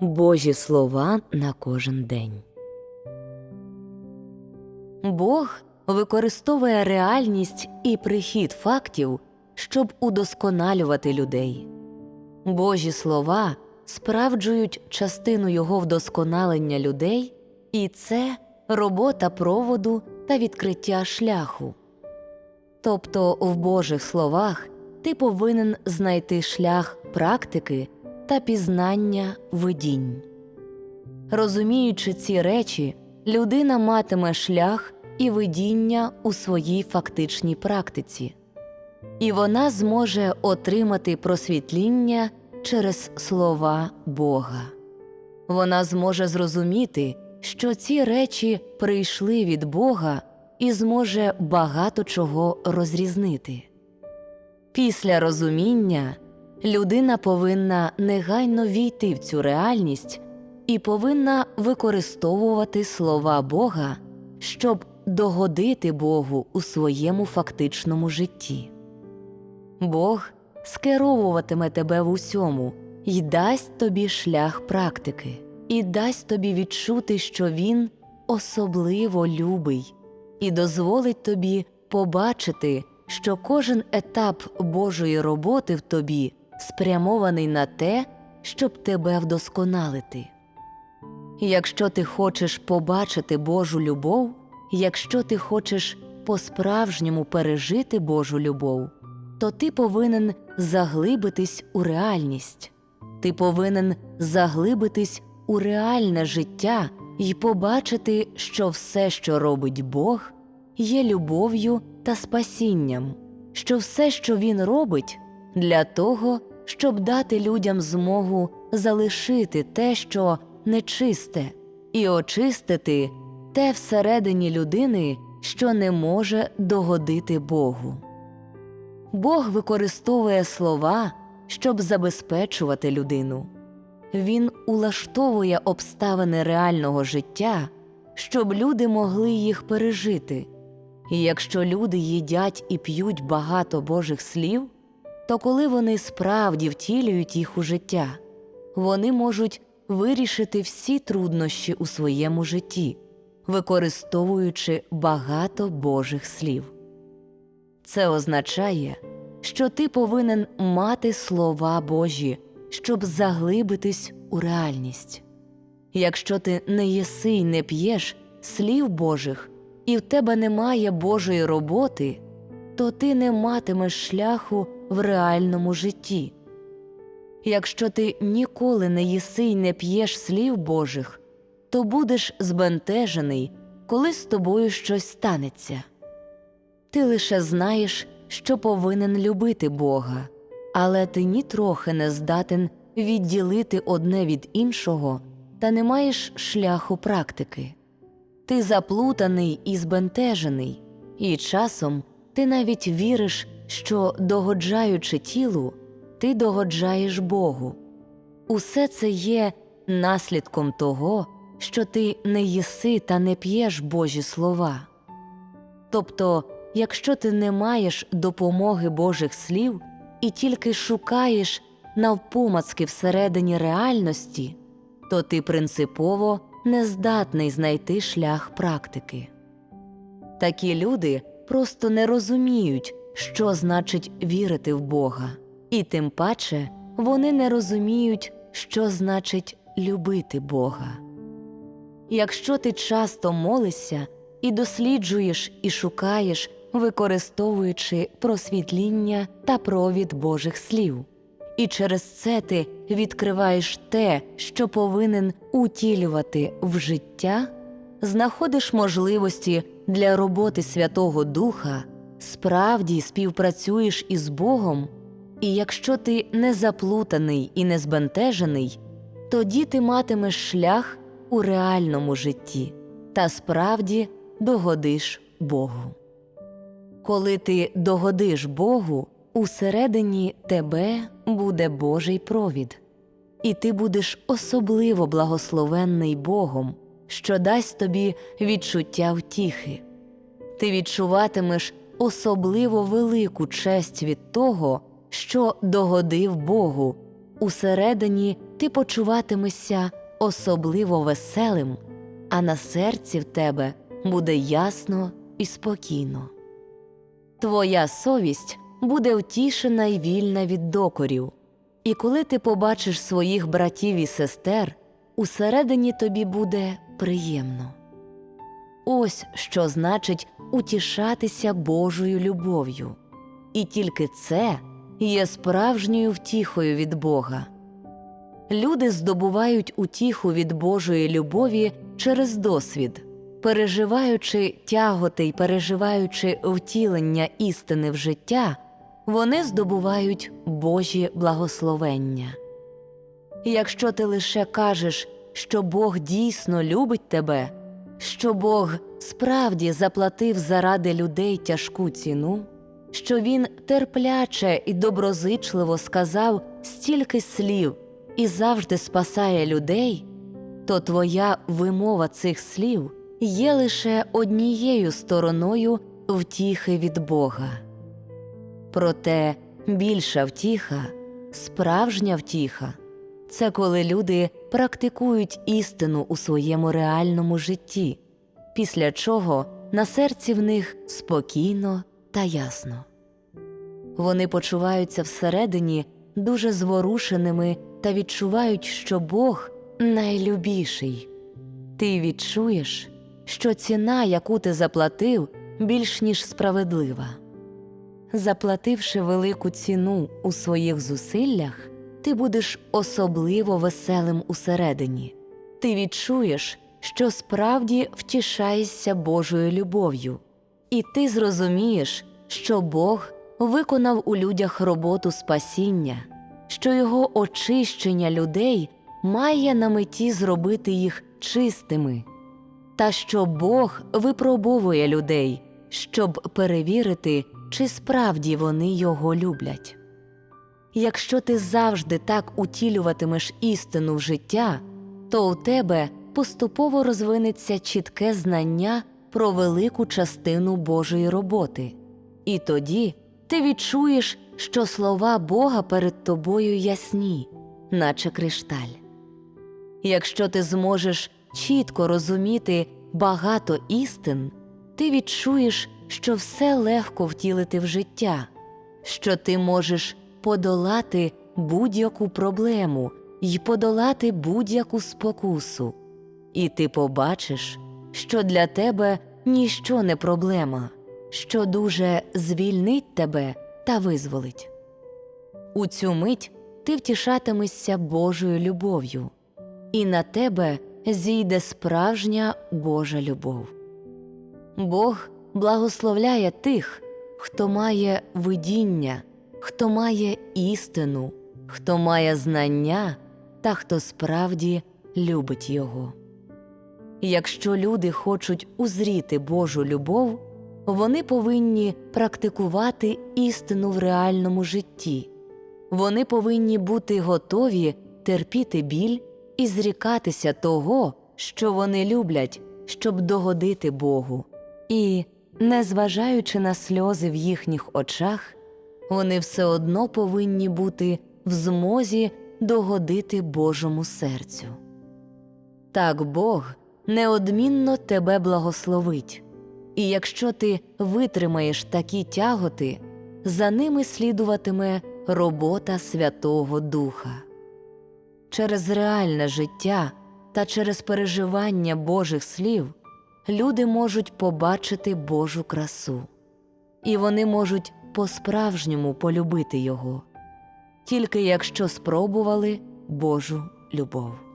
Божі слова на кожен день. Бог використовує реальність і прихід фактів, щоб удосконалювати людей. Божі слова справджують частину його вдосконалення людей, і це робота проводу та відкриття шляху. Тобто в Божих словах ти повинен знайти шлях практики та пізнання видінь. Розуміючи ці речі, людина матиме шлях і видіння у своїй фактичній практиці, і вона зможе отримати просвітління через слова Бога. Вона зможе зрозуміти, що ці речі прийшли від Бога і зможе багато чого розрізнити. Після розуміння людина повинна негайно війти в цю реальність і повинна використовувати слова Бога, щоб догодити Богу у своєму фактичному житті. Бог скеровуватиме тебе в усьому і дасть тобі шлях практики, і дасть тобі відчути, що Він особливо любий, і дозволить тобі побачити, що кожен етап Божої роботи в тобі спрямований на те, щоб тебе вдосконалити. Якщо ти хочеш побачити Божу любов, якщо ти хочеш по-справжньому пережити Божу любов, то ти повинен заглибитись у реальність, ти повинен заглибитись у реальне життя і побачити, що все, що робить Бог, є любов'ю та спасінням, що все, що Він робить, для того, щоб дати людям змогу залишити те, що нечисте, і очистити те всередині людини, що не може догодити Богу. Бог використовує слова, щоб забезпечувати людину. Він улаштовує обставини реального життя, щоб люди могли їх пережити. І якщо люди їдять і п'ють багато Божих слів, то коли вони справді втілюють їх у життя, вони можуть вирішити всі труднощі у своєму житті, використовуючи багато Божих слів. Це означає, що ти повинен мати слова Божі, щоб заглибитись у реальність. Якщо ти не їси й не п'єш слів Божих, і в тебе немає Божої роботи, то ти не матимеш шляху в реальному житті. Якщо ти ніколи не їси й не п'єш слів Божих, то будеш збентежений, коли з тобою щось станеться. Ти лише знаєш, що повинен любити Бога, але ти нітрохи не здатен відділити одне від іншого та не маєш шляху практики. Ти заплутаний і збентежений, і часом ти навіть віриш, що, догоджаючи тілу, ти догоджаєш Богу. Усе це є наслідком того, що ти не їси та не п'єш Божі слова. Тобто, якщо ти не маєш допомоги Божих слів і тільки шукаєш навпомацки всередині реальності, то ти принципово не здатний знайти шлях практики. Такі люди просто не розуміють, що значить вірити в Бога, і тим паче вони не розуміють, що значить любити Бога. Якщо ти часто молишся і досліджуєш і шукаєш, використовуючи просвітління та провід Божих слів, і через це ти відкриваєш те, що повинен утілювати в життя, знаходиш можливості для роботи Святого Духа, справді співпрацюєш із Богом, і якщо ти не заплутаний і не збентежений, тоді ти матимеш шлях у реальному житті та справді догодиш Богу. Коли ти догодиш Богу, усередині тебе буде Божий провід, і ти будеш особливо благословенний Богом, що дасть тобі відчуття втіхи. Ти відчуватимеш особливо велику честь від того, що догодив Богу, усередині ти почуватимешся особливо веселим, а на серці в тебе буде ясно і спокійно. Твоя совість буде втішена й вільна від докорів, і коли ти побачиш своїх братів і сестер, усередині тобі буде приємно. Ось що значить утішатися Божою любов'ю, і тільки це є справжньою втіхою від Бога. Люди здобувають утіху від Божої любові через досвід, переживаючи тяготи й переживаючи втілення істини в життя, вони здобувають Божі благословення. Якщо ти лише кажеш, що Бог дійсно любить тебе, що Бог справді заплатив заради людей тяжку ціну, що Він терпляче і доброзичливо сказав стільки слів і завжди спасає людей, то твоя вимова цих слів є лише однією стороною втіхи від Бога. Проте більша втіха, справжня втіха це коли люди практикують істину у своєму реальному житті, після чого на серці в них спокійно та ясно. Вони почуваються всередині дуже зворушеними та відчувають, що Бог найлюбіший. Ти відчуєш, що ціна, яку ти заплатив, більш ніж справедлива. Заплативши велику ціну у своїх зусиллях, ти будеш особливо веселим усередині. Ти відчуєш, що справді втішаєшся Божою любов'ю, і ти зрозумієш, що Бог виконав у людях роботу спасіння, що його очищення людей має на меті зробити їх чистими, та що Бог випробовує людей, щоб перевірити, чи справді вони його люблять. Якщо ти завжди так утілюватимеш істину в життя, то у тебе поступово розвинеться чітке знання про велику частину Божої роботи, і тоді ти відчуєш, що слова Бога перед тобою ясні, наче кришталь. Якщо ти зможеш чітко розуміти багато істин, ти відчуєш, що все легко втілити в життя, що ти можеш подолати будь-яку проблему й подолати будь-яку спокусу, і ти побачиш, що для тебе ніщо не проблема, що дуже звільнить тебе та визволить. У цю мить ти втішатимешся Божою любов'ю, і на тебе зійде справжня Божа любов. Бог благословляє тих, хто має видіння, хто має істину, хто має знання та хто справді любить Його. Якщо люди хочуть узріти Божу любов, вони повинні практикувати істину в реальному житті, вони повинні бути готові терпіти біль і зрікатися того, що вони люблять, щоб догодити Богу. І, незважаючи на сльози в їхніх очах, вони все одно повинні бути в змозі догодити Божому серцю. Так Бог неодмінно тебе благословить, і якщо ти витримаєш такі тяготи, за ними слідуватиме робота Святого Духа. Через реальне життя та через переживання Божих слів люди можуть побачити Божу красу, і вони можуть по-справжньому полюбити Його, тільки якщо спробували Божу любов.